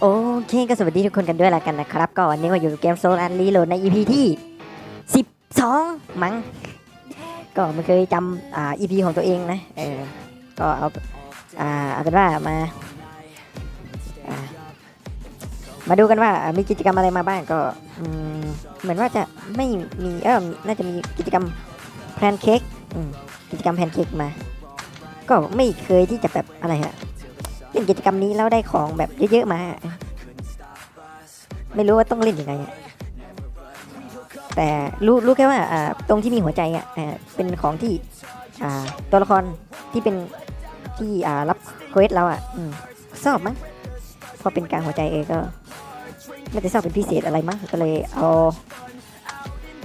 โอเคก็สวัสดีทุกคนกันด้วยละกันนะครับ ก็วันนี้มาอยู่กับเกมโซลอันรีโหลดใน EP ที่ 12 มั้ง ก็ไม่เคยจำอ่า EP ของตัวเองนะ เออ ก็เอา อ่า เอาเป็นว่ามาามาดูกันว่ามีกิจกรรมอะไรมาบ้างก็เหมือนว่าจะไม่มีเออน่าจะมีกิจกรรมแพนเค้กกิจกรรมแพนเค้กมา ก็ไม่เคยที่จะแบบอะไรฮะ เล่นกิจกรรมนี้แล้วได้ของแบบเยอะๆมา ไม่รู้ว่าต้องเล่นยังไงแต่รู้รู้แค่ว่าตรงที่มีหัวใจอะเป็นของที่ตัวละครที่เป็นที่รับเควสเราอะอืมชอบมั้งพอเป็นกลางหัวใจเองก็ไม่ได้ชอบเป็นพิเศษอะไรมั้งก็เลยเอา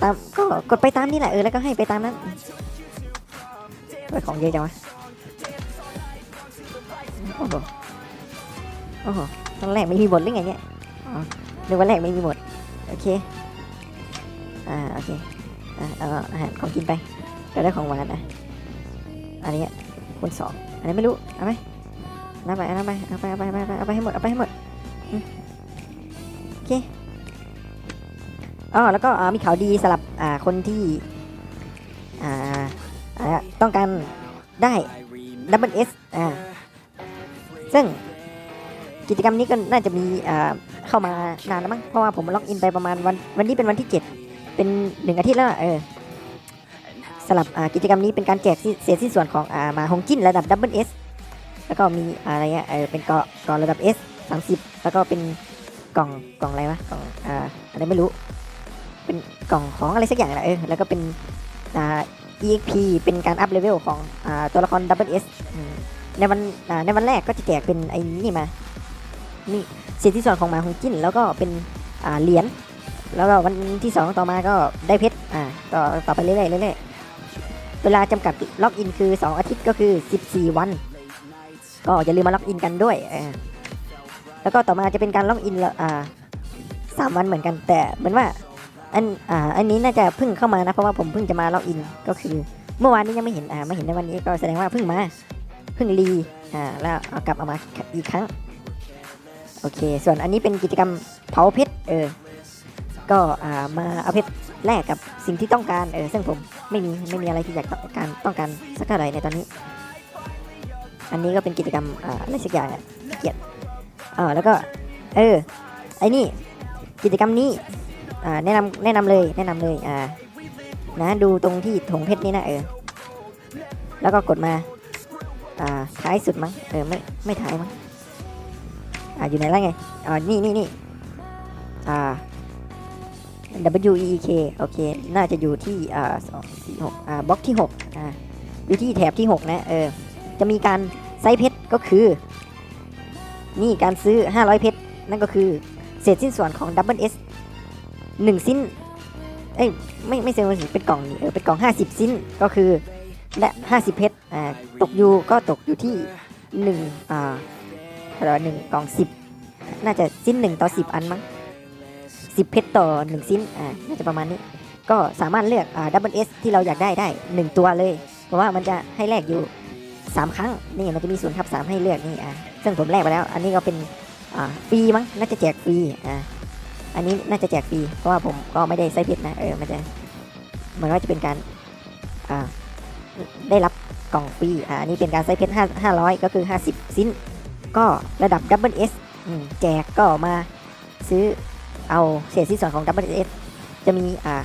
ตามก็กดไปตามนี่แหละเออแล้วก็ให้ไปตามนั้นของเยอะจังวะ โอ้โหโอ้โหตอนแรกไม่มีบทหรือไงเนี่ยอ๋อนึกว่าแรกไม่มีบทโอเคอ่าโอเคอ่าเอาอาหารของกินไปก็ได้ของหวานอะอันนี้คูณสองอันนี้ไม่รู้เอาไหมนับไปนับไปเอาไปเอาไปเอาไปเอาไปให้หมดเอาไปให้หมดโอเคอ๋อแล้วก็อ่ามีข่าวดีสำหรับอ่าคนที่อ่าอ่าต้องการได้ดับเบิลเอสอ่า ซึ่งกิจกรรมนี้ก็น่าจะมีเข้ามานานแล้วมั้งเพราะว่าผมล็อกอินไปประมาณวันวันนี้เป็นวันที่ 7 เป็นหนึ่งอาทิตย์แล้วเออสลับกิจกรรมนี้เป็นการแจกเศษสิ้นส่วนของอมาฮงจิ้นระดับดับเบิลเอสแล้วก็มีอะไรเงี้ยเออเป็นเกาะเกาะระดับ S 30แล้วก็เป็นกล่องกล่องอะไรวะกล่องอะไรไม่รู้ เป็นกล่องของอะไรสักอย่างแหละเออแล้วก็เป็นอ EXP เป็นการอัพเลเวลของอตัวละครดับเบิลเอส ในวันในวันแรกก็จะแจกเป็นไอ้นี่มา นี่เศษที่ส่วนของหมาของจิ้นแล้วก็เป็นเหรียญ แล้วก็วันที่สองต่อมาก็ได้เพชร อ่า ต่อต่อไปเรื่อยๆเรื่อยๆ เวลาจำกัดล็อกอินคือ 2 อาทิตย์ก็คือ 14 วัน ก็อย่าลืมมาล็อกอินกันด้วยแล้วก็ต่อมาจะเป็นการล็อกอินอ่าสามวันเหมือนกันแต่เหมือนว่าอันอ่าอันนี้น่าจะเพิ่งเข้ามานะเพราะว่าผมเพิ่งจะมาล็อกอินก็คือ เมื่อวานนี้ยังไม่เห็นอ่าไม่เห็นในวันนี้ก็แสดงว่าเพิ่งมา เพิ่งรีอ่าแล้วเอากลับเอามาอีกครั้งโอเค ส่วนอันนี้เป็นกิจกรรมเผาเพชรเออก็อ่ามาเอาเพชรแลกกับสิ่งที่ต้องการเออซึ่งผมไม่มีไม่มีอะไรที่อยากต้องการต้องการสักเท่าไหร่ในตอนนี้ อันนี้ก็เป็นกิจกรรมอ่าอะไรสักอย่างอ่เกียรอ่าแล้วก็เออไอ้นี่กิจกรรมนี้อ่าแนะนำแนะนำเลยแนะนำเลยอ่านะดูตรงที่ถงเพชรนี่นะเออแล้วก็กดมา อ่าท้ายสุดมั้งเออไม่ไม่ท้ายมั้งอ่าอยู่ไหนแล้วไงอ่านี่นี่นี่อ่า W E E K โอเค น่าจะอยู่ที่อ่าสองสี่หกอ่าบล็อกที่หกอ่าอยู่ที่แถบที่หกนะเออจะมีการไซส์เพชรก็คือ นี่การซื้อ 500 เพชรนั่นก็คือเศษสิ้นส่วนของ Double S หนึ่งสิ้น เอ้ยไม่ไม่เซลล์สิเป็นกล่องเออเป็นกล่อง 50 สิ้นก็คือ และ 50 เพชรตกอยู่ก็ตกอยู่ที่1อ่าเท่าไหร่หนึ่งกล่องสิบน่าจะสิ้นหนึ่งต่อสิบอันมั้งสิบเพชรต่อหนึ่งสิ้นอ่าน่าจะประมาณนี้ ก็สามารถเลือกอ่าดับเบิลเอสที่เราอยากได้ได้หนึ่งตัวเลย เพราะว่ามันจะให้แลกอยู่สามครั้ง นี่มันจะมีศูนย์ทับสามให้เลือกนี่อ่าซึ่งผมแลกไปแล้ว อันนี้ก็เป็นอ่าฟรีมั้ง น่าจะแจกฟรีอ่าอันนี้น่าจะแจกฟรี เพราะว่าผมก็ไม่ได้ใส่เพชรนะ เออ มันจะมันก็จะเป็นการ อ่า ได้รับกล่องฟรีอ่านนี้เป็นการใส่เพชรห้าร้อยก็คือห้าสิบสิ้น ก็ระดับ Double S อืมแจกก็มาซื้อเอาเศษที่ส่วนของ Double S จะมีอ่า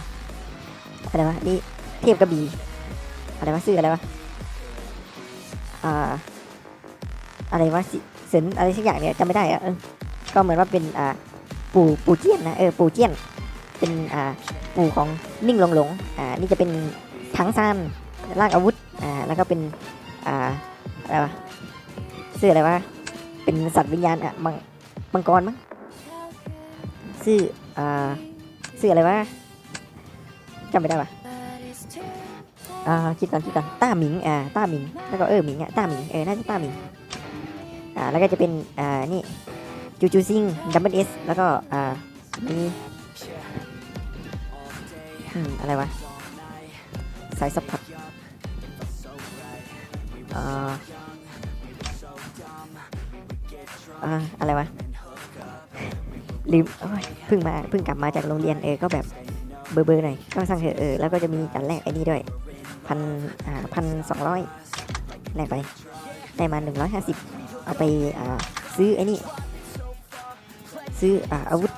อะไรวะนี่เทพกระบี่อะไรวะซื้ออะไรวะอ่าอะไรวะสิสินอะไรสักอย่างเนี่ยจำไม่ได้อะเออก็เหมือนว่าเป็นอ่าปู่ปู่เจี้ยนนะเออปู่เจี้ยน เป็นอ่าปู่ของนิ่งหลงหลงอ่านี่จะเป็นถังซาน ร่างอาวุธอ่าแล้วก็เป็นอ่าอะไรวะซื้ออะไรวะเป็นสัตว์วิญญาณอะมังมังกรมั้งชื่ออ่าชื่ออะไรวะจำไม่ได้วะอ่าคิดก่อนคิดก่อนต้าหมิงอ่าต้าหมิงแล้วก็เออหมิงอะต้าหมิงเออน่าจะต้าหมิงอ่าแล้วก็จะเป็นอ่านี่จูจูซิงดับเบิลเอสแล้วก็อ่ามีอืมอะไรวะสายสัมผัส อ่าอะไรวะลืมเพิ่งมาเพิ่งกลับมาจากโรงเรียนเออก็แบบเบอร์เบอร์หน่อยก็สั่งเถอะเออแล้วก็จะมีอันแรกไอ้นี่ด้วยพันอ่าพันสองร้อยแลกไปได้มาหนึ่งร้อยห้าสิบเอาไปอ่าซื้อไอ้นี่ซื้ออ่าอาวุธ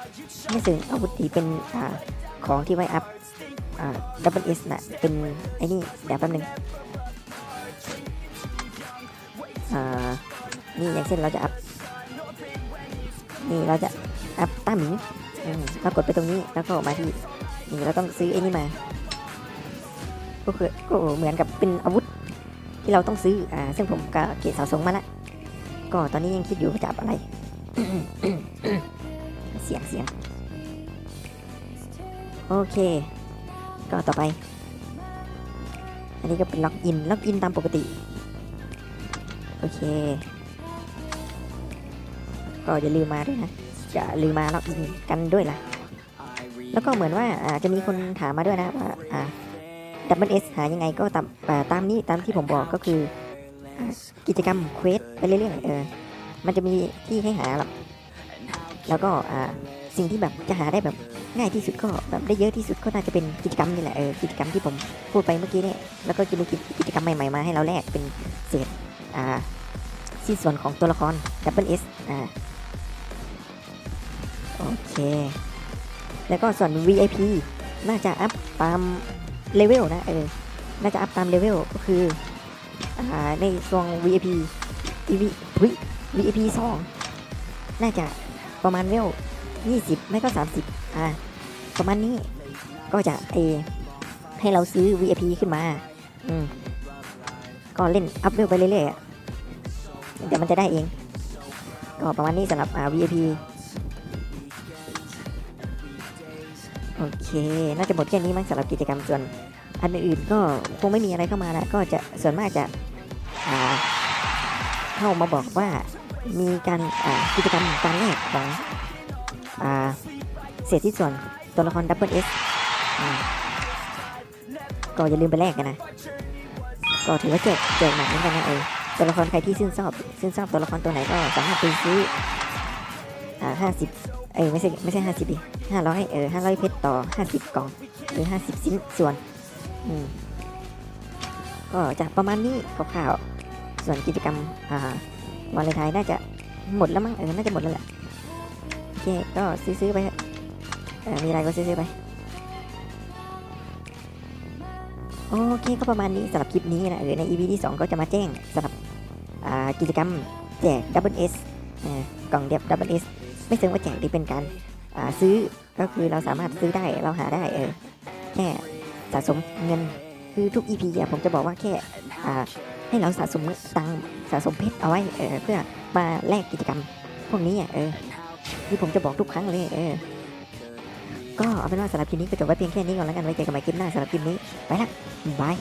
ไม่ซื้ออาวุธที่เป็นอ่าของที่ไว้อัพอ่าดับเบิลเอสน่ะเป็นไอ้นี่เดี๋ยวแป๊บนึง นี่อย่างเช่นเราจะอัพนี่เราจะอัพต้ามิงอืมเรากดไปตรงนี้แล้วก็มาที่นี่เราต้องซื้อไอ้นี่มาก็คือก็เหมือนกับเป็นอาวุธที่เราต้องซื้ออ่าซึ่งผมก็เกตสะสมมาละก็ตอนนี้ยังคิดอยู่ว่าจะอัพอะไร เสียงเสียงโอเค ก็ต่อไป อันนี้ก็เป็นล็อกอิน ล็อกอินตามปกติ โอเค ก็อย่าลืมมาด้วยนะอย่าลืมมาล็อกอินกันด้วยล่ะแล้วก็เหมือนว่าอาจะมีคนถามมาด้วยนะว่าอ่าดับเบิลเอสหายังไงก็ตามตามนี้ตามที่ผมบอกก็คืออกิจกรรมเควสไปเรื่อยๆเออมันจะมีที่ให้หาหรอกแล้วก็อ่าสิ่งที่แบบจะหาได้แบบง่ายที่สุดก็แบบได้เยอะที่สุดก็น่าจะเป็นกิจกรรมนี่แหละเออกิจกรรมที่ผมพูดไปเมื่อกี้เนี่ยแล้วก็จะมีกิจกรรมใหม่ๆมาให้เราแลกเป็นเศษ อ่าสิ้นส่วนของตัวละครดับเบิลเอสอ่าโอเค แล้วก็ส่วน VIP น่าจะอัพตามเลเวลนะเออน่าจะอัพตามเลเวลก็คืออ่าในส่วน VIP TV วิ VIP 2น่าจะประมาณเลเวล20 ไม่ก็ 30อ่าประมาณนี้ก็จะเอให้เราซื้อ VIP ขึ้นมา อืม ก็เล่นอัพเวลไปเรื่อยๆอะเดี๋ยวมันจะได้เอง ก็ประมาณนี้สำหรับอา VIP โอเค น่าจะหมดแค่นี้มั้งสำหรับกิจกรรมส่วนอันอื่นๆก็คงไม่มีอะไรเข้ามาแล้วก็จะส่วนมากจะอาเข้ามาบอกว่ามีการอากิจกรรมการแลกของอาเศษที่ส่วนตัวละครดับเบิลเอสก็อย่าลืมไปแลกกันนะ ก็ถือว่าแจกแจกหนักเหมือนกันนะเออตัวละครใครที่ชื่นชอบชื่นชอบตัวละครตัวไหนก็สามารถไปซื้ออ่าห้าสิบเอ้ยไม่ใช่ไม่ใช่ห้าสิบดิห้าร้อยเออห้าร้อยเพชรต่อห้าสิบกล่องหรือห้าสิบชิ้นส่วนอืมก็จะประมาณนี้คร่าวๆส่วนกิจกรรมอ่าวาเลนไทน์น่าจะหมดแล้วมั้งเออน่าจะหมดแล้วแหละโอเคก็ซื้อๆไปเออมีอะไรก็ซื้อๆไป โอเคก็ประมาณนี้สำหรับคลิปนี้นะเออใน EP ที่ 2 ก็จะมาแจ้งสำหรับกิจกรรมแจก Double S กล่องเดียบ Double S ไม่เชิงว่าแจกหรือเป็นการาซื้อก็คือเราสามารถซื้อได้เราหาได้เออแค่สะสมเงินคือทุก EP อะผมจะบอกว่าแค่ให้เราสะสมตังสะสมเพชรเอาไว้เออเพื่อมาแลกกิจกรรมพวกนี้อะเออที่ผมจะบอกทุกครั้งเลยเออ ก็เอาเป็นว่าสำหรับคลิปนี้ก็จบไว้เพียงแค่นี้ก่อนแล้วกันไว้เจอกันใหม่คลิปหน้าสำหรับคลิปนี้ไปละบาย